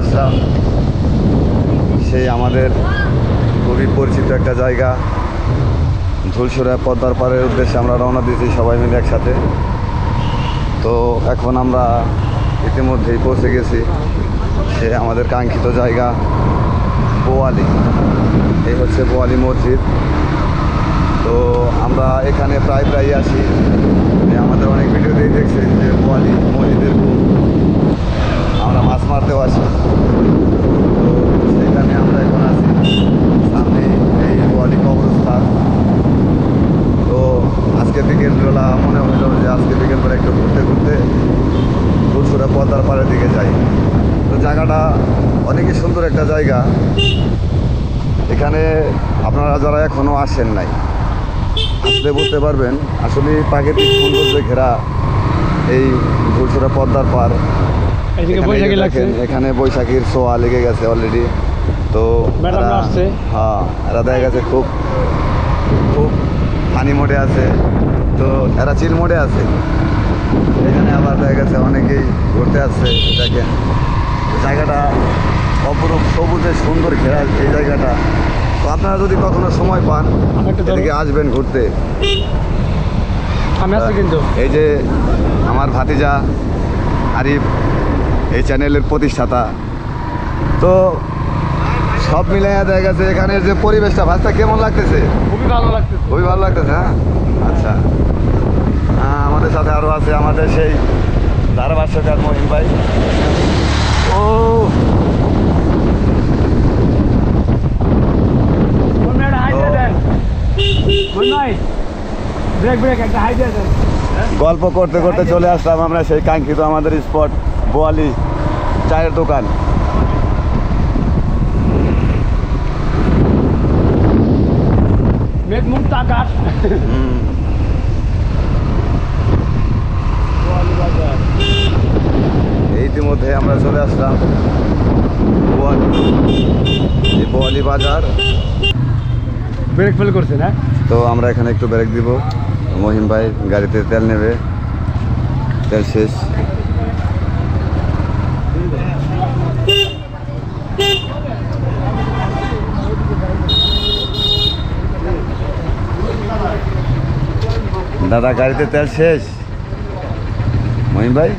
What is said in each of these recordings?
আসলাম সেই আমাদের খুবই পরিচিত একটা জায়গা। ঝুলসুরা পদ্মার পাড়ের উদ্দেশ্যে আমরা রওনা দিয়েছি সবাই মিলে একসাথে। তো এখন আমরা ইতিমধ্যেই পৌঁছে গেছি সে আমাদের কাঙ্ক্ষিত জায়গা, বোয়ালি। এই হচ্ছে বোয়ালি মসজিদ। তো আমরা এখানে প্রায় প্রায় আসি। আমাদের অনেক ভিডিওতেই দেখছি যে বোয়ালি মসজিদের আমরা মাছ মারতেও আসি। সেখানে আমরা এখন আছি। সামনে এই বোয়ালি কবরস্থান। তো আজকে বিকেলবেলা মনে হলো যে আজকে বিকেলবেলা একটু ঘুরতে ঘুরতে ফুলসুরা পদ্মার পাড়ের দিকে যাই। তো জায়গাটা অনেকই সুন্দর একটা জায়গা। এখানে আপনারা যারা এখনও আসেন নাই, আসলে বুঝতে পারবেন আসলে প্রাকৃতিক সৌন্দর্যে ঘেরা এই ফুলসুরা পদ্মার পাড়। এখানে বৈশাখীর ছোঁয়া লেগে গেছে অলরেডি তো। হ্যাঁ এরা দেখা গেছে খুব খুব ফানি মোডে আছে। তো এরা চিল মোডে আছে। এখানে আবার দেখা গেছে অনেকেই ঘুরতে আসছে দেখেন। জায়গাটা অপরূপ সবুজে সুন্দর ঘেরা এই জায়গাটা। তো আপনারা যদি কখনো সময় পান। এদিকে আসবেন ঘুরতে। আমি আসছি কিন্তু। এই যে আমার ভাতিজা আরিফ এই চ্যানেলের প্রতিষ্ঠাতা। তো সব মিলাইয়া দেখা গেছে এখানে যে পরিবেশটা ভাষা কেমন লাগতেছে? খুবই ভালো লাগছে খুবই ভালো লাগতেছে হ্যাঁ? আচ্ছা। হ্যাঁ আমাদের সাথে আরও আছে আমাদের সেই ধারাভাষ্যকার মহিম ভাই। ও! গল্প করতে করতে চলে আসলাম আমরা সেই কাঙ্ক্ষিত আমাদের স্পট বোয়ালি চায়ের দোকান। আকাশ ইতিমধ্যে আমরা চলে আসলাম বোয়ালি বোয়ালি বাজার। ব্রেক ফেল করছে না তো আমরা এখানে একটু ব্রেক দিব। মহিম ভাই গাড়িতে তেল নেবে। তেল শেষ। দাদা গাড়িতে তেল শেষ? মহিম ভাই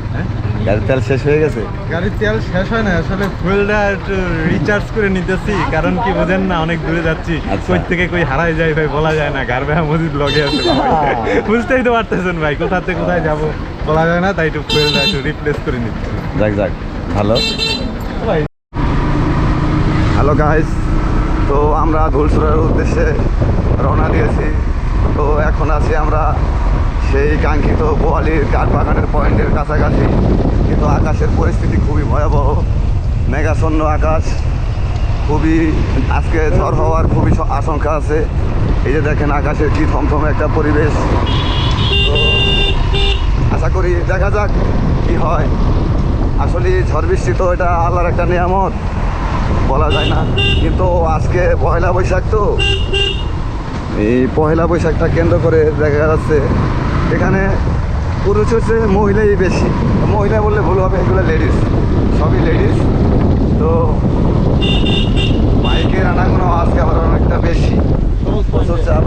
গাড়ির তেল শেষ হয়ে গেছে? গাড়ির তেল শেষ হয় না আসলে ফুয়েলটা একটু রিচার্জ করে নিতেছি কারণ কি বোঝেন না অনেক দূরে যাচ্ছি। আচ্ছা। কই থেকে কই হারাই যায় ভাই বলা যায় না গারবেহা মসজিদ লগে আছে বুঝতেই তো পারতেছেন ভাই কোথা থেকে কোথায় যাব বলা যায় না তাই একটু ফুয়েলটা একটু রিপ্লেস করে নিচ্ছি। যাক যাক ভালো। ভাই। হ্যালো গাইস তো আমরা ধুলসুরের উদ্দেশ্যে রওনা দিয়েছি। তো এখন আছি আমরা সেই কাঙ্ক্ষিত বোয়ালির কাঠবাগানের পয়েন্টের কাছাকাছি। কিন্তু আকাশের পরিস্থিতি খুবই ভয়াবহ। মেঘাচ্ছন্ন আকাশ। খুবই আজকে ঝড় হওয়ার খুবই আশঙ্কা আছে। এই যে দেখেন আকাশের কি থমথমে একটা পরিবেশ। আশা করি দেখা যাক কি হয়। আসলে ঝড় বৃষ্টি তো এটা আল্লাহর একটা নিয়ামত। বলা যায় না। কিন্তু আজকে পয়লা বৈশাখ তো। এই পয়লা বৈশাখটা কেন্দ্র করে দেখা যাচ্ছে এখানে পুরুষ হচ্ছে, মহিলাই বেশি। মহিলা বললে ভুল হবে, এগুলো লেডিস সবই লেডিস তো বাইকের আনাগুলো আজকে আবার অনেকটা বেশি। প্রচুর চাপ।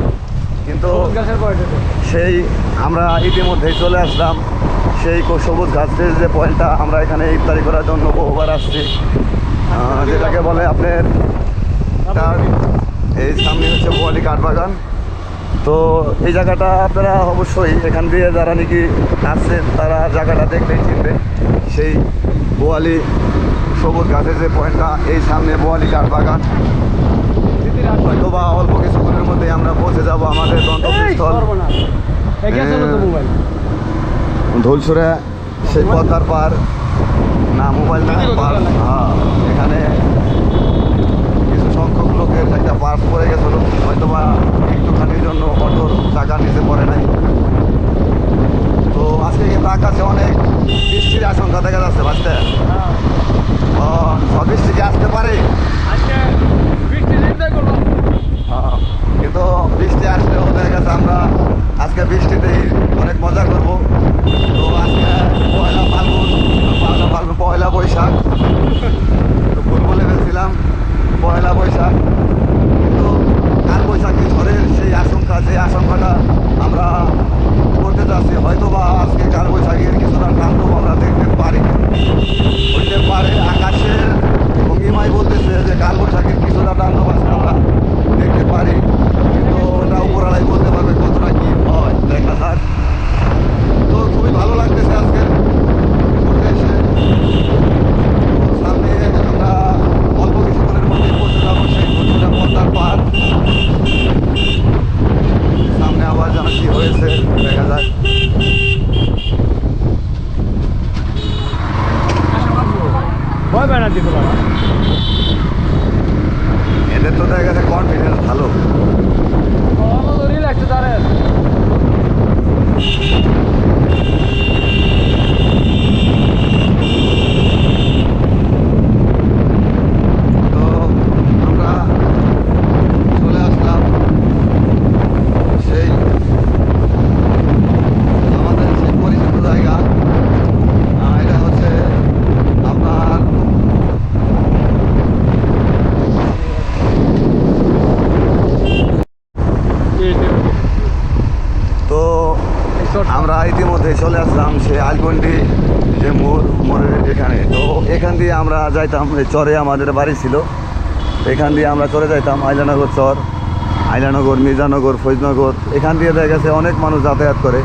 কিন্তু সেই আমরা ইতিমধ্যেই চলে আসলাম। সেই সবুজ ঘাসের যে পয়েন্টটা আমরা এখানে ইফতারি করার জন্য বহুবার আসছি। যেটাকে বলে আপনার এই সামনে হচ্ছে বোয়ালি কাঠবাগান। তো এই জায়গাটা আপনারা অবশ্যই এখান দিয়ে যারা নাকি আসছে তারা জায়গাটা দেখলেই চিনবে। সেই বোয়ালি সবুজ ঘাসের যে পয়েন্টটা এই সামনে বোয়ালি কাঠবাগান হয়তো বা অল্প কিছুক্ষণের মধ্যেই আমরা পৌঁছে যাব আমাদের গন্তব্যস্থল। মোবাইল ধুলছুরে সেই পদ্মার পার না মোবাইল না করা। হ্যাঁ এখানে লোকের পার্ক করে গেছিল হয়তো বা একটুখানির জন্য অটোর টাকা নিতে পারে নাই। তো আজকে কিন্তু আকাশে অনেক বৃষ্টির আশঙ্কা দেখা যাচ্ছে বাচ্চা ও সব বৃষ্টি কি আসতে পারে? আজকে বৃষ্টি চিন্তা করব হ্যাঁ, কিন্তু বৃষ্টি আসলেও দেখা গেছে আমরা আজকে বৃষ্টিতেই অনেক মজা করব তো আজকে পয়লা ফাল্গুন পয়লা ফাল্গুন পয়লা বৈশাখ ভয় পায় না দিতে পারে এদের তো দেখা গেছে কনফিডেন্স ভালো রিল্যাক্সে দাঁড়ায় তো আমরা চলে আসলাম সেই আমাদের সেই পরিচিত জায়গা আহ, এটা হচ্ছে আপনার তো আমরা ইতিমধ্যে চলে আসলাম সে আলগন্ডি, যে মোড়, মোড়ের এখানে। তো এখান দিয়ে আমরা যাইতাম চরে আমাদের বাড়ি ছিল। এখান দিয়ে আমরা চলে যাইতাম, আইলানগর চর, আইলানগর, মির্জানগর, ফৈজনগর। এখান দিয়ে দেখা গেছে অনেক মানুষ যাতায়াত করে।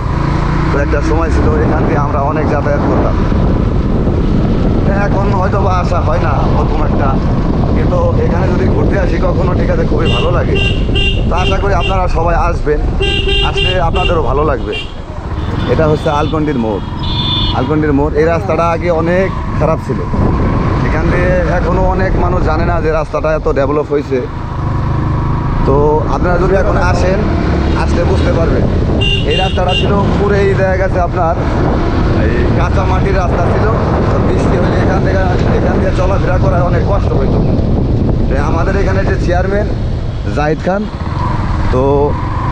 তো একটা সময় ছিল, এখান দিয়ে আমরা অনেক যাতায়াত করতাম। এখন হয়তো বা আসা হয় না, ওরকম একটা। কিন্তু এখানে যদি ঘুরতে আসি, কখনো ঠিক আছে, খুবই ভালো লাগে। তো আশা করি আপনারা সবাই আসবেন, আসলে আপনাদেরও ভালো লাগবে। এটা হচ্ছে আলকন্ডির মোড়। আলকন্ডির মোড়, এই রাস্তাটা আগে অনেক খারাপ ছিল। এখান দিয়ে এখনও অনেক মানুষ জানে না যে রাস্তাটা এত ডেভেলপ হয়েছে। তো আপনারা যদি এখন আসেন, আসলে বুঝতে পারবেন। এই রাস্তাটা ছিল, পুরেই দেখা গেছে আপনার, এই কাঁচা মাটির রাস্তা ছিল। তো বৃষ্টি হলে এখান থেকে এখান থেকে চলাফেরা করা অনেক কষ্ট হইতো। আমাদের এখানে যে চেয়ারম্যান জাহিদ খান, তো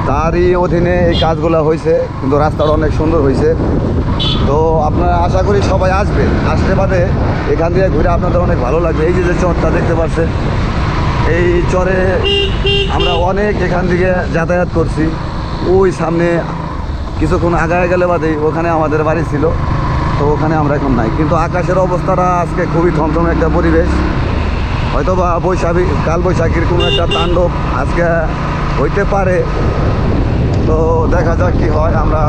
তারই অধীনে এই কাজগুলো হয়েছে কিন্তু রাস্তাটা অনেক সুন্দর হয়েছে তো আপনারা আশা করি সবাই আসবেন। আসতে বাদে এখান থেকে ঘুরে আপনাদের অনেক ভালো লাগবে। এই যে যে চরটা দেখতে পাচ্ছেন এই চরে আমরা অনেক এখান থেকে যাতায়াত করছি। ওই সামনে কিছুক্ষণ আগায় গেলে বাদে ওখানে আমাদের বাড়ি ছিল, তো ওখানে আমরা এখন নাই। কিন্তু আকাশের অবস্থাটা আজকে খুবই থমথমে একটা পরিবেশ। হয়তো বা বৈশাখী কাল বৈশাখীর কোনো একটা তাণ্ডব আজকে হইতে পারে। তো দেখা যাক কি হয়, আমরা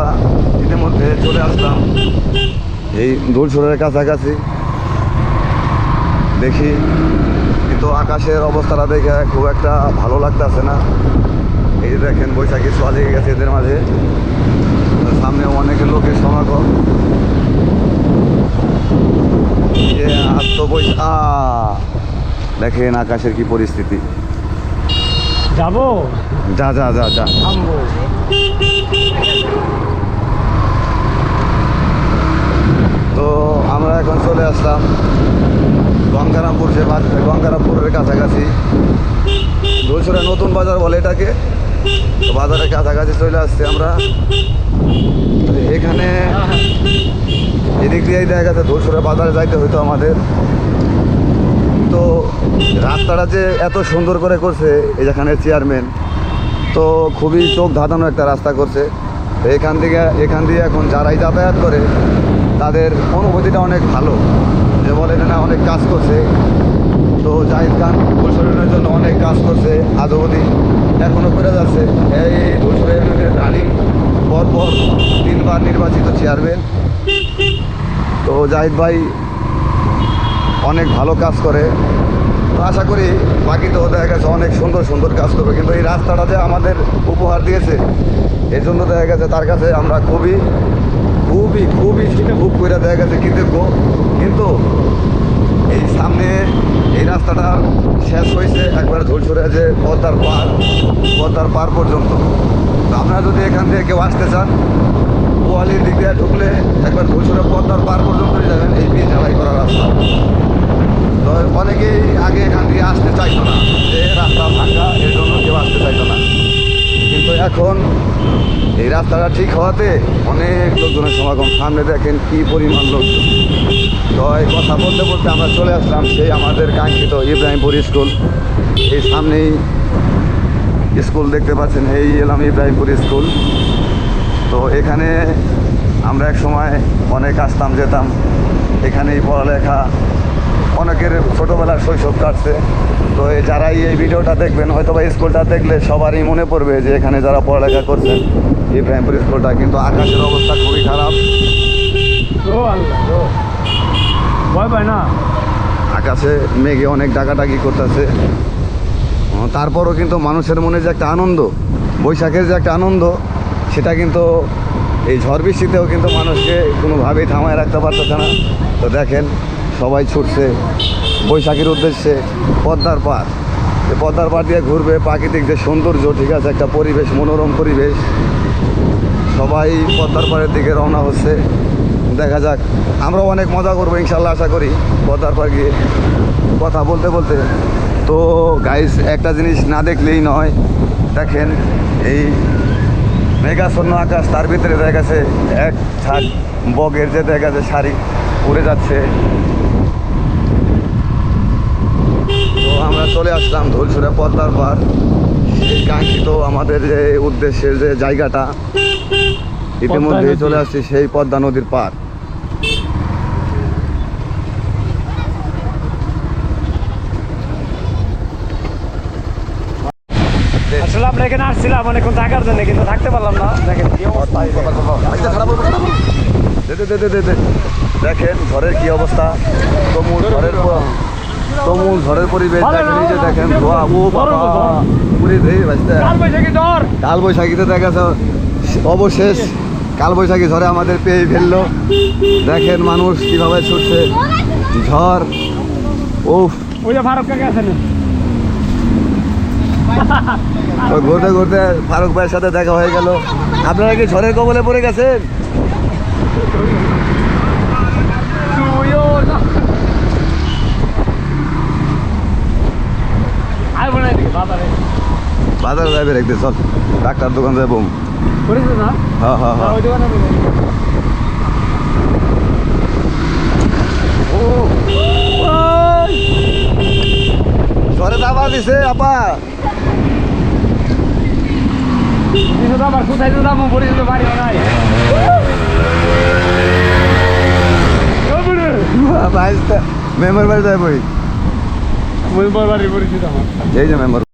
ইতিমধ্যে চলে আসলাম। এই দোলসুরের কাছাকাছি। দেখি, কিন্তু আকাশের অবস্থাটা দেখে খুব একটা ভালো লাগতেছে না। এই যে দেখেন, বৈশাখী ছোঁয়া লেগে গেছে এদের মাঝে। সামনে অনেক লোকের সমাগম। দেখেন আকাশের কি পরিস্থিতি। যাব? যা যা যা যা। থামবো। তো আমরা এখন চলে আসলাম গঙ্গারামপুর যে বাজার গঙ্গারামপুরের কাছাকাছি। দোলসুরা নতুন বাজার বলে এটাকে। তো বাজারের কাছাকাছি চলে আসছি আমরা। এখানে এদিক দিয়েই দেখা গেছে ধূসরা বাজারে যাইতে হইতো আমাদের। তো রাস্তাটা যে এত সুন্দর করে করছে, এই যেখানে চেয়ারম্যান তো খুবই চোখ ধাঁধানো একটা রাস্তা করছে। এখান থেকে, এখান দিয়ে এখন যারাই যাতায়াত করে, তাদের অনুভূতিটা অনেক ভালো। যে বলে না অনেক কাজ করছে। তো জাহিদ খান ধূসরের জন্য অনেক কাজ করছে আজ অবধি এখনও করে যাচ্ছে। এই ইউনিয়নের রানিং পরপর তিনবার নির্বাচিত চেয়ারম্যান তো জাহিদ ভাই অনেক ভালো কাজ করে। তো আশা করি বাকি তো দেখা গেছে অনেক সুন্দর সুন্দর কাজ করবে। কিন্তু এই রাস্তাটা যে আমাদের উপহার দিয়েছে, এই জন্য দেখা গেছে তার কাছে আমরা খুবই খুবই খুবই খুব করে দেখা গেছে কৃতজ্ঞ। কিন্তু এই সামনে এই রাস্তাটা শেষ হয়েছে একবার ঝুলছুরে যে পদ্মার পার পদ্মার পার পর্যন্ত। তো আপনারা যদি এখান থেকে কেউ আসতে চান পোয়ালির দিক দিয়ে ঢুকলে একবার ঝুলছুরে পদ্মার পার পর্যন্তই যাবেন, এই বীজ ঢালাই করা রাস্তা। তো অনেকেই আগে এখান থেকে আসতে চাইতো না। যে রাস্তা ভাঙ্গা, এর জন্য কেউ আসতে চাইতো না। কিন্তু এখন এই রাস্তাটা ঠিক হওয়াতে অনেক লোকজনের সমাগম। সামনে দেখেন কি পরিমাণ লোকজন। তো এই কথা বলতে বলতে আমরা চলে আসলাম সেই আমাদের কাঙ্ক্ষিত ইব্রাহিমপুর স্কুল। এই সামনেই স্কুল দেখতে পাচ্ছেন, এই এলাম ইব্রাহিমপুর স্কুল। তো এখানে আমরা এক সময় অনেক আসতাম যেতাম। এখানেই পড়ালেখা। অনেকের ছোটোবেলার শৈশব কাটছে। তো এই যারাই এই ভিডিওটা দেখবেন হয়তো বা স্কুলটা দেখলে সবারই মনে পড়বে যে এখানে যারা পড়ালেখা করছেন ইব্রাহিমপুর স্কুলটা কিন্তু আকাশের অবস্থা খুবই খারাপ। ভয় পায় না? আকাশে মেঘে অনেক ডাকাডাকি করতেছে। তারপরও কিন্তু মানুষের মনে যে একটা আনন্দ বৈশাখের যে একটা আনন্দ সেটা কিন্তু এই ঝড় বৃষ্টিতেও কিন্তু মানুষকে কোনোভাবেই থামায় রাখতে পারতেছে না। তো দেখেন, সবাই ছুটছে, বৈশাখীর উদ্দেশ্যে পদ্মার এই পদ্মার পার দিয়ে ঘুরবে, প্রাকৃতিক যে সৌন্দর্য, ঠিক আছে, একটা পরিবেশ, মনোরম পরিবেশ। সবাই পদ্মার পাড়ের দিকে রওনা হচ্ছে। দেখা যাক, আমরাও অনেক মজা করব, ইনশাল্লাহ আশা করি, পদ্মার পাড় গিয়ে। কথা বলতে বলতে, তো গাইস একটা জিনিস না দেখলেই নয়, দেখেন, এই মেঘাচ্ছন্ন আকাশ তার ভিতরে দেখা গেছে এক ছাদ বগের যে দেখা গেছে শাড়ি উড়ে যাচ্ছে। তো আমরা চলে আসলাম ধুলসুরা পদ্মার পার। সেই কাঙ্ক্ষিত আমাদের যে উদ্দেশ্যের যে জায়গাটা ইতিমধ্যে চলে আসছি সেই পদ্মা নদীর পার। এখানে আসছিলাম অনেকক্ষণ থাকার জন্য কিন্তু থাকতে পারলাম না। দেখেন কি অবস্থা। দেখেন ঘরের কি অবস্থা? তমুল ঘরের তমুল ঘরের পরিবেশ দেখেন এই যে দেখেন ধোয়া। ও বাবা পুরি দেই বাজতে কাল বৈশাখীতে দেখা অবশেষ কাল বৈশাখী ঝড়ে আমাদের পেয়ে ফেলল। দেখেন মানুষ কীভাবে ছুটছে। ঝড়। উফ। ওই যে ফারুক কাকে আছেন ওই ঘুরতে ঘুরতে ফারুক ভাইয়ের সাথে দেখা হয়ে গেল। আপনারা কি ঝড়ের কবলে পড়ে গেছেন? বাজারে যাবে রেখতে চল। ডাক্তার দোকান যাব হ্যাঁ হ্যাঁ হ্যাঁ। দাবা দিছে, আপা। আবার কোথায় তো দাম পরিচিত বাড়িও নাই। মেম্বার বাড়ি যাব মেম্বার বাড়ি পরিচিত আমার। এই যে মেম্বার।